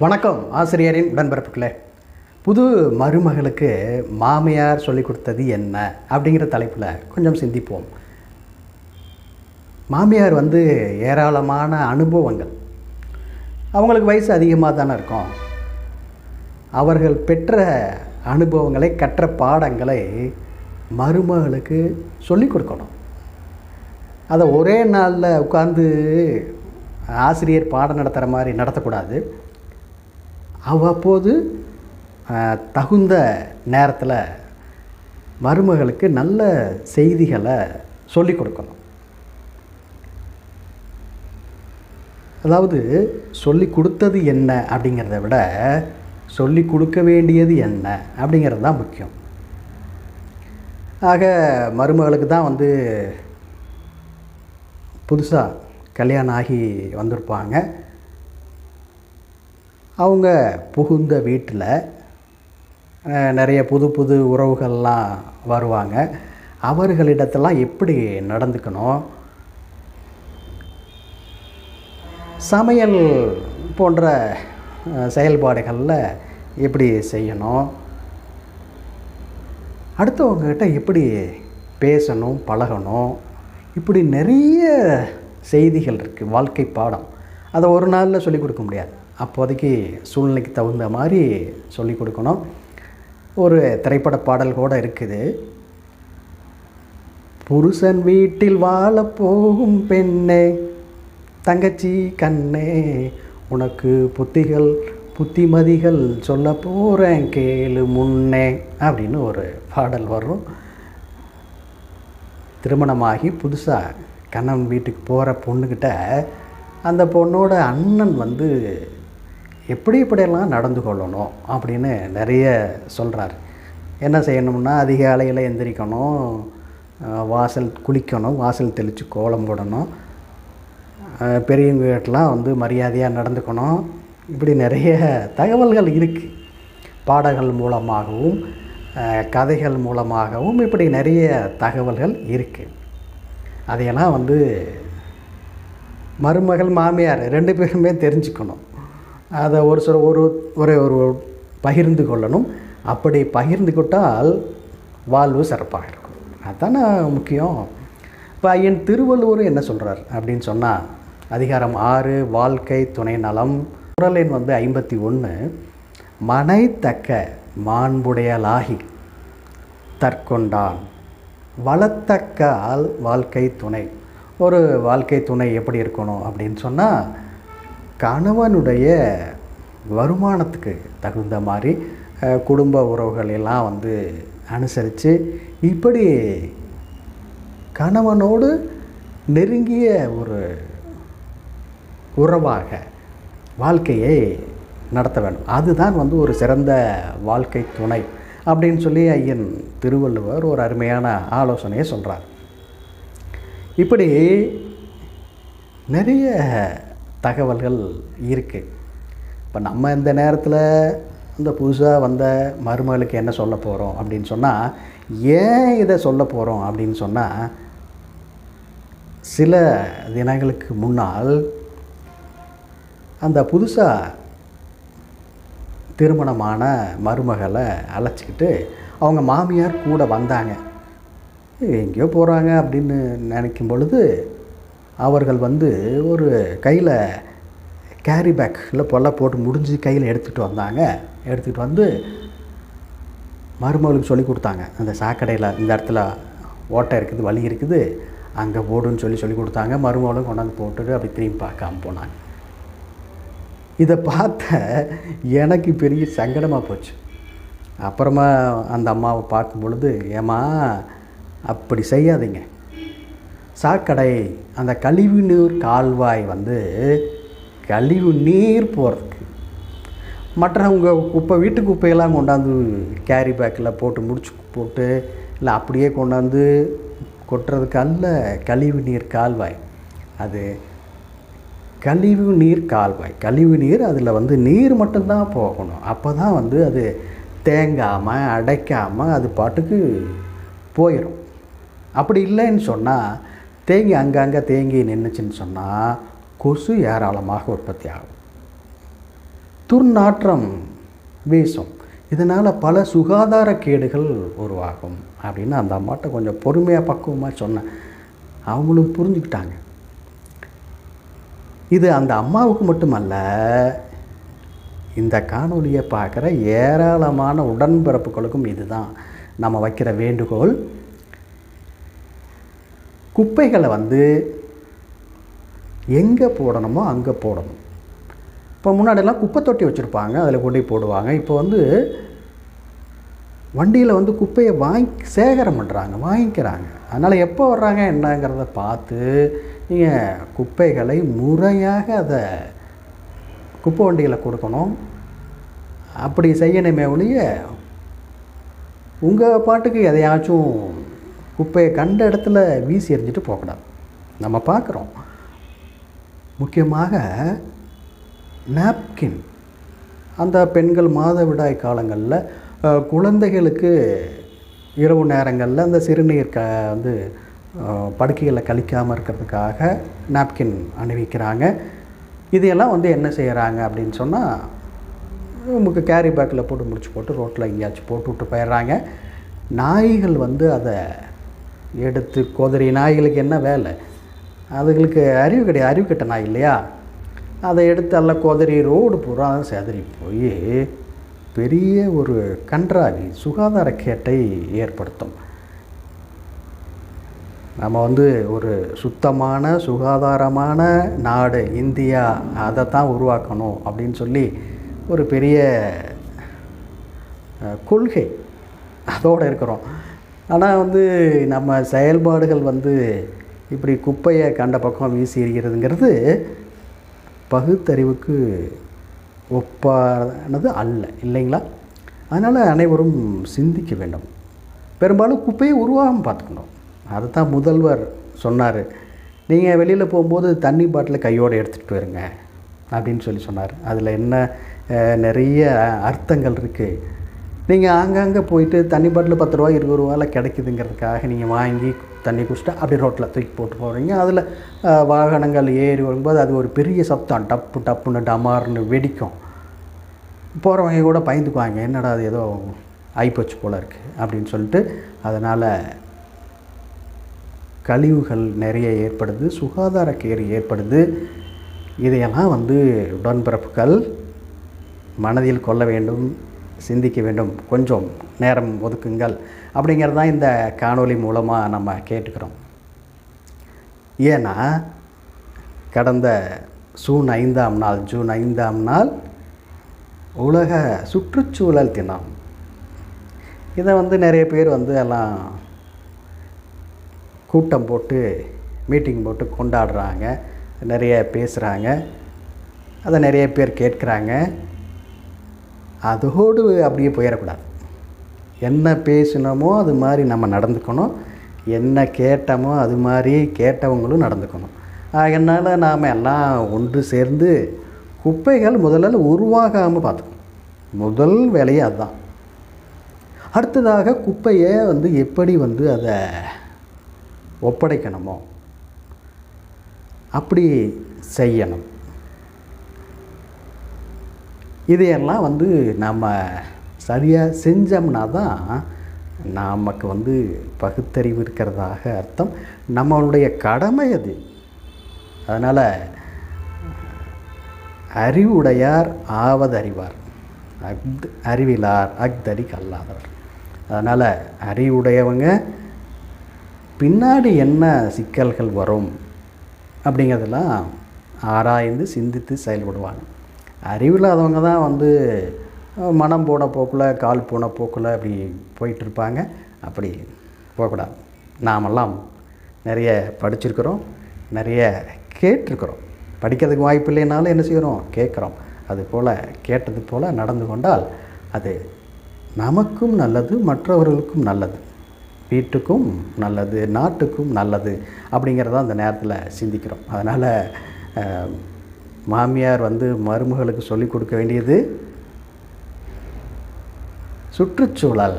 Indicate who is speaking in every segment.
Speaker 1: வணக்கம் ஆசிரியரின் உடன்பிறப்புகளே. புது மருமகளுக்கு மாமியார் சொல்லிக் கொடுத்தது என்ன அப்படிங்கிற தலைப்பில் கொஞ்சம் சிந்திப்போம். மாமியார் வந்து ஏராளமான அனுபவங்கள். அவங்களுக்கு வயசு அதிகமாக தானே இருக்கும். அவர்கள் பெற்ற அனுபவங்களை கற்ற பாடங்களை மருமகளுக்கு சொல்லிக் கொடுக்கணும். அதை ஒரே நாளில் உட்காந்து ஆசிரியர் பாடம் நடத்துகிற மாதிரி நடத்தக்கூடாது. அவ்வப்போது தகுந்த நேரத்தில் மருமகளுக்கு நல்ல செய்திகளை சொல்லிக் கொடுக்கணும். அதாவது சொல்லி கொடுத்தது என்ன அப்படிங்கிறத விட சொல்லி கொடுக்க வேண்டியது என்ன அப்படிங்கிறது தான் முக்கியம். ஆக மருமகளுக்கு தான் வந்து புதுசாக கல்யாணம் ஆகி வந்திருப்பாங்க. அவங்க புகுந்த வீட்டில் நிறைய புது புது உறவுகள்லாம் வருவாங்க. அவர்களிடத்தெல்லாம் எப்படி நடந்துக்கணும்? சமையல் போன்ற செயல்பாடுகளில் எப்படி செய்யணும்? அடுத்தவங்ககிட்ட எப்படி பேசணும் பழகணும்? இப்படி நிறைய செய்திகள் இருக்குது வாழ்க்கை பாடம். அதை ஒரு நாளில் சொல்லிக் கொடுக்க முடியாது. அப்போதைக்கு சூழ்நிலைக்கு தகுந்த மாதிரி சொல்லிக் கொடுக்கணும். ஒரு திரைப்பட பாடல் கூட இருக்குது. புருஷன் வீட்டில் வாழ போகும் பெண்ணே தங்கச்சி கண்ணே உனக்கு புத்திகள் புத்திமதிகள் சொல்ல போகிறேன் கேளு முன்னே அப்படின்னு ஒரு பாடல் வரும். திருமணமாகி புதுசாக கண்ணன் வீட்டுக்கு போகிற பொண்ணுக்கிட்ட அந்த பொண்ணோட அண்ணன் வந்து எப்படி இப்படியெல்லாம் நடந்து கொள்ளணும் அப்படின்னு நிறைய சொல்கிறார் என்ன செய்யணும்னா அதிகாலையில் எந்திரிக்கணும் வாசல் குளிக்கணும் வாசல் தெளித்து கோலம் போடணும். அஹ் பெரியவங்க வீட்டெலாம் வந்து மரியாதையாக நடந்துக்கணும். இப்படி நிறைய தகவல்கள் இருக்குது பாடல்கள் மூலமாகவும் கதைகள் மூலமாகவும் இப்படி நிறைய தகவல்கள் இருக்குது அதையெல்லாம் வந்து மருமகள் மாமியார் ரெண்டு பேருமே தெரிஞ்சுக்கணும். அதை ஒரு சில ஒரு ஒரு ஒரு பகிர்ந்து கொள்ளணும். அப்படி பகிர்ந்துக்கிட்டால் வாழ்வு சிறப்பாக இருக்கும். அதுதானே முக்கியம். இப்போ ஐயன் திருவள்ளுவர் என்ன சொல்கிறார் அப்படின்னு சொன்னால் அதிகாரம் ஆறு வாழ்க்கை துணை நலம். குரல் எண் வந்து ஐம்பத்தி ஒன்று மனைத்தக்க மாண்புடையலாகி தற்கொண்டான். வளத்தக்கால் வாழ்க்கை துணை. ஒரு வாழ்க்கை துணை எப்படி இருக்கணும் அப்படின்னு சொன்னால் கணவனுடைய வருமானத்துக்கு தகுந்த மாதிரி குடும்ப உறவுகள் எல்லாம் வந்து அனுசரித்து இப்படி கணவனோடு நெருங்கிய ஒரு உறவாக வாழ்க்கையை நடத்த வேண்டும். அதுதான் வந்து ஒரு சிறந்த வாழ்க்கை துணை அப்படின்னு சொல்லி ஐயன் திருவள்ளுவர் ஒரு அருமையான ஆலோசனையை சொல்கிறார் இப்படி நிறைய தகவல்கள் இருக்குது இப்போ நம்ம இந்த நேரத்தில் இந்த புதுசாக வந்த மருமகளுக்கு என்ன சொல்ல போகிறோம் அப்படின்னு சொன்னால் ஏன் இதை சொல்ல போகிறோம் அப்படின்னு சொன்னால் சில தினங்களுக்கு முன்னால் அந்த புதுசாக திருமணமான மருமகளை அழைச்சிக்கிட்டு அவங்க மாமியார் கூட வந்தாங்க. எங்கேயோ போகிறாங்க அப்படின்னு நினைக்கும் பொழுது அவர்கள் வந்து ஒரு கையில் கேரி பேக்கில் பொல்ல போட்டு முடிஞ்சு கையில் எடுத்துகிட்டு வந்தாங்க. எடுத்துகிட்டு வந்து மருமகளுக்கு சொல்லி கொடுத்தாங்க. அந்த சாக்கடையில் இந்த இடத்துல ஓட்டை இருக்குது வலி இருக்குது அங்கே போடுன்னு சொல்லி சொல்லி கொடுத்தாங்க. மருமகளும் கொண்டாந்து போட்டுட்டு அப்படி திரும்பி பார்க்காம போனாங்க. இதை பார்த்த எனக்கு பெரிய சங்கடமாக போச்சு. அப்புறமா அந்த அம்மாவை பார்க்கும் பொழுது ஏம்மா அப்படி செய்யாதீங்க. சாக்கடை அந்த கழிவு நீர் கால்வாய் வந்து கழிவு நீர் போகிறதுக்கு மற்றவங்க குப்பை வீட்டு குப்பையெல்லாம் கொண்டாந்து கேரி பேக்கில் போட்டு முடிச்சு போட்டு இல்லை அப்படியே கொண்டாந்து கொட்டுறதுக்கு அல்ல கழிவு நீர் கால்வாய். அது கழிவு நீர் கால்வாய். கழிவு நீர் அதில் வந்து நீர் மட்டும்தான் போகணும். அப்போ தான் வந்து அது தேங்காமல் அடைக்காமல் அது பாட்டுக்கு போயிடும் அப்படி இல்லைன்னு சொன்னால் தேங்கி அங்கங்கே தேங்கி நின்றுச்சின்னு சொன்னால் கொசு ஏராளமாக உற்பத்தி ஆகும். துர்நாற்றம் வீசும். இதனால் பல சுகாதார கேடுகள் உருவாகும் அப்படின்னு அந்த அம்மாட்ட கொஞ்சம் பொறுமையாக பக்குவமாக சொன்னேன். அவங்களும் புரிஞ்சுக்கிட்டாங்க. இது அந்த அம்மாவுக்கு மட்டுமல்ல இந்த காணொலியை பார்க்குற ஏராளமான உடன்பிறப்புகளுக்கும் இதுதான். நம்ம வைக்கிற வேண்டுகோள் குப்பைகளை வந்து எங்கே போடணுமோ அங்கே போடணும். இப்போ முன்னாடியெல்லாம் குப்பை தொட்டி வச்சுருப்பாங்க அதில் கொண்டு போய் போடுவாங்க. இப்போ வந்து வண்டியில் வந்து குப்பையை வாங்கி சேகரம் பண்ணுறாங்க வாங்கிக்கிறாங்க. அதனால் எப்போ வர்றாங்க என்னங்கிறத பார்த்து நீங்கள் குப்பைகளை முறையாக அதை குப்பை வண்டியில் கொடுக்கணும். அப்படி செய்யணுமே ஒழிய உங்கள் பாட்டுக்கு எதையாச்சும் குப்பையை கண்ட இடத்துல வீசி எறிஞ்சிட்டு போகக்கூடாது. நம்ம பார்க்குறோம். முக்கியமாக நாப்கின் அந்த பெண்கள் மாதவிடாய் காலங்களில் குழந்தைகளுக்கு இரவு நேரங்களில் அந்த சிறுநீர் க வந்து படுக்கைகளை கழிக்காமல் இருக்கிறதுக்காக நாப்கின் அணிவிக்கிறாங்க. இதையெல்லாம் வந்து என்ன செய்கிறாங்க அப்படின்னு சொன்னால் நமக்கு கேரி பேக்கில் போட்டு முடிச்சு போட்டு ரோட்டில் எங்கேயாச்சும் போட்டு விட்டு போயிடுறாங்க. நாய்கள் வந்து அதை எடுத்து குதிரை நாய்களுக்கு என்ன வேலை? அதுகளுக்கு அறிவு கிடையாது அறிவு கெட்ட நாய் இல்லையா? அதை எடுத்து எல்லாம் கொதறி ரோடு பூரா செதறி போய் பெரிய ஒரு கன்றாவி சுகாதார கேட்டை ஏற்படுத்தும். நம்ம வந்து ஒரு சுத்தமான சுகாதாரமான நாடு இந்தியா அதை தான் உருவாக்கணும் அப்படின்னு சொல்லி ஒரு பெரிய கொள்கை. அதோடு இருக்கிறோம். ஆனால் வந்து நம்ம செயல்பாடுகள் வந்து இப்படி குப்பையை கண்ட பக்கம் வீசி எறிகிறதுங்கிறது பகுத்தறிவுக்கு ஒப்பானது அல்ல இல்லைங்களா? அதனால் அனைவரும் சிந்திக்க வேண்டும். பெரும்பாலும் குப்பையை உருவாகாமல் பார்த்துக்கணும். அதுதான் முதல்வர் சொன்னார். நீங்கள் வெளியில் போகும்போது தண்ணி பாட்டில் கையோடு எடுத்துகிட்டு வருங்க அப்படின்னு சொல்லி சொன்னார். அதில் என்ன நிறைய அர்த்தங்கள் இருக்குது நீங்கள் ஆங்காங்கே போயிட்டு தண்ணி பாட்டில் பத்து ரூபா இருபது ரூபாயில் கிடைக்குதுங்கிறதுக்காக நீங்கள் வாங்கி தண்ணி குடிச்சிட்டு அப்படியே ரோட்டில் தூக்கி போட்டு போகிறீங்க அதில் வாகனங்கள் ஏறி வரும்போது அது ஒரு பெரிய சத்தம் டப்பு டப்புன்னு டமார்னு வெடிக்கும். போகிறவங்க கூட பயந்துக்குவாங்க. என்னடா அது ஏதோ ஐப்போச்சு போல் இருக்குது அப்படின்னு சொல்லிட்டு அதனால் கழிவுகள் நிறைய ஏற்படுது சுகாதார கேடு ஏற்படுது. இதையெல்லாம் வந்து உடன்பிறப்புகள் மனதில் கொள்ள வேண்டும். சிந்திக்க வேண்டும். கொஞ்சம் நேரம் ஒதுக்குங்கள். அப்படிங்கிறது தான் இந்த காணொளி மூலமாக நம்ம கேட்டுக்கிறோம். ஏன்னா கடந்த ஜூன் ஐந்தாம் நாள் ஜூன் ஐந்தாம் நாள் உலக சுற்றுச்சூழல் தினம். இதை வந்து நிறைய பேர் வந்து எல்லாம் கூட்டம் போட்டு மீட்டிங் போட்டு கொண்டாடுறாங்க. நிறைய பேசுகிறாங்க அதை நிறைய பேர் கேட்குறாங்க. அதோடு அப்படியே போயிடக்கூடாது. என்ன பேசினோமோ அது மாதிரி நம்ம நடந்துக்கணும். என்ன கேட்டோமோ அது மாதிரி கேட்டவங்களும் நடந்துக்கணும். அதனால் நாம் எல்லாம் ஒன்று சேர்ந்து குப்பைகள் முதல்ல உருவாகாமல் பார்த்துக்கணும். முதல் வேலையே அதுதான். அடுத்ததாக குப்பையை வந்து எப்படி வந்து அதை ஒப்படைக்கணுமோ அப்படி செய்யணும். இதையெல்லாம் வந்து நம்ம சரியாக செஞ்சோம்னா தான் நமக்கு வந்து பகுத்தறிவு இருக்கிறதாக அர்த்தம். நம்மளுடைய கடமை அது. அதனால் அறிவுடையார் ஆவதறிவார். அக் அறிவிலார் அக்தரி கல்லாதவர் அதனால் அறிவுடையவங்க பின்னாடி என்ன சிக்கல்கள் வரும் அப்படிங்கிறதெல்லாம் ஆராய்ந்து சிந்தித்து செயல்படுவாங்க. அறிவில்லாதவங்க தான் வந்து மனம் போன போக்கில் கால் போன போக்கில் அப்படி போயிட்டுருப்பாங்க. அப்படி போகக்கூடாது. நாமெல்லாம் நிறைய படிச்சிருக்கிறோம் நிறைய கேட்டிருக்கிறோம். படிக்கிறதுக்கு வாய்ப்பு இல்லைனாலும் என்ன செய்கிறோம் கேட்குறோம். அது போல் கேட்டது போல் நடந்து கொண்டால் அது நமக்கும் நல்லது மற்றவர்களுக்கும் நல்லது. வீட்டுக்கும் நல்லது நாட்டுக்கும் நல்லது அப்படிங்கிறத அந்த நேரத்தில் சிந்திக்கிறோம். அதனால் மாமியார் வந்து மருமகளுக்கு சொல்லிக் கொடுக்க வேண்டியது சுற்றுச்சூழல்.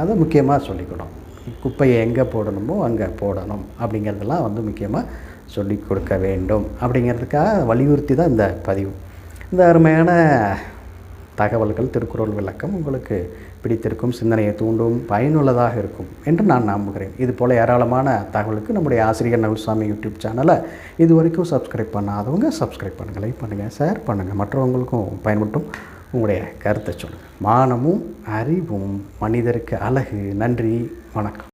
Speaker 1: அதை முக்கியமாக சொல்லிக்கணும். குப்பையை எங்கே போடணுமோ அங்கே போடணும். அப்படிங்கிறதெல்லாம் வந்து முக்கியமாக சொல்லிக் கொடுக்க வேண்டும். அப்படிங்கிறதுக்காக வலியுறுத்தி தான் இந்த பதிவு. இந்த அருமையான தகவல்கள் திருக்குறள் விளக்கம் உங்களுக்கு பிடித்திருக்கும் சிந்தனையை தூண்டும் பயனுள்ளதாக இருக்கும் என்று நான் நம்புகிறேன். இது போல் ஏராளமான தகவலுக்கு நம்முடைய ஆசிரியர் நவல்சாமி யூடியூப் சேனலை இது வரைக்கும் சப்ஸ்கிரைப் பண்ணாதவங்க சப்ஸ்கிரைப் பண்ணுங்கள் லைக் பண்ணுங்கள் ஷேர் பண்ணுங்கள் மற்றவங்களுக்கும் பயன்பட்டும் உங்களுடைய கருத்தை சொல்லுங்கள் மானமும் அறிவும் மனிதருக்கு அழகு. நன்றி வணக்கம்.